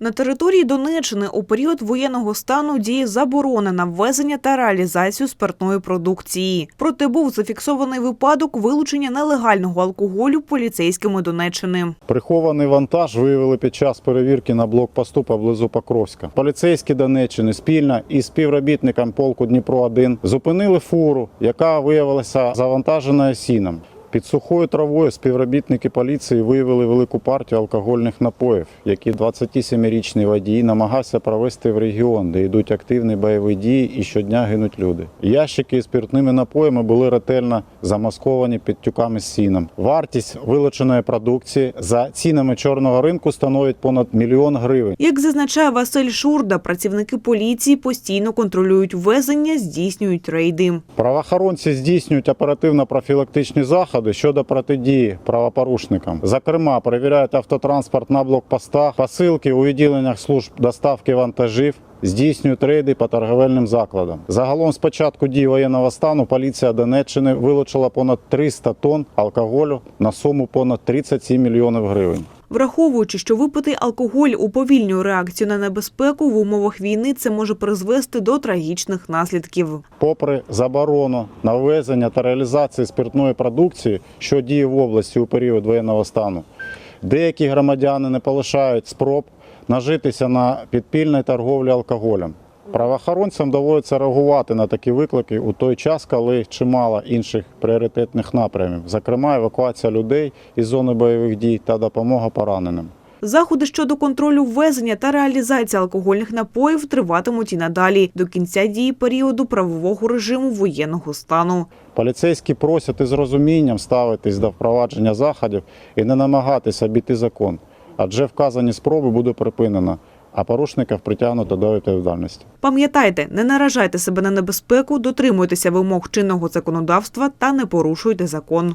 На території Донеччини у період воєнного стану діє заборона на ввезення та реалізацію спиртної продукції. Проте був зафіксований випадок вилучення нелегального алкоголю поліцейськими Донеччини. Прихований вантаж виявили під час перевірки на блокпосту поблизу Покровська. Поліцейські Донеччини спільно із співробітником полку Дніпро 1 зупинили фуру, яка виявилася завантаженою сіном. Під сухою травою співробітники поліції виявили велику партію алкогольних напоїв, які 27-річний водій намагався провести в регіон, де йдуть активні бойові дії і щодня гинуть люди. Ящики з спиртними напоями були ретельно замасковані під тюками з сіном. Вартість вилученої продукції за цінами чорного ринку становить понад мільйон гривень. Як зазначає Василь Шурда, працівники поліції постійно контролюють ввезення, здійснюють рейди. Правоохоронці здійснюють оперативно-профілактичні заходи щодо протидії правопорушникам. Зокрема, перевіряють автотранспорт на блокпостах, посилки у відділеннях служб доставки вантажів. Здійснюють рейди по торговельним закладам. Загалом з початку дії воєнного стану поліція Донеччини вилучила понад 300 тонн алкоголю на суму понад 37 мільйонів гривень. Враховуючи, що випитий алкоголь уповільнює реакцію на небезпеку в умовах війни, це може призвести до трагічних наслідків. Попри заборону на ввезення та реалізацію спиртної продукції, що діє в області у період воєнного стану, деякі громадяни не полишають спроб нажитися на підпільній торговлі алкоголем. Правоохоронцям доводиться реагувати на такі виклики у той час, коли чимало інших пріоритетних напрямів, зокрема евакуація людей із зони бойових дій та допомога пораненим. Заходи щодо контролю ввезення та реалізації алкогольних напоїв триватимуть і надалі до кінця дії періоду правового режиму воєнного стану. Поліцейські просять із розумінням ставитись до впровадження заходів і не намагатися обійти закон, адже вказані спроби буде припинено, а порушників притягнуто до відповідальності. Пам'ятайте, не наражайте себе на небезпеку, дотримуйтеся вимог чинного законодавства та не порушуйте закон.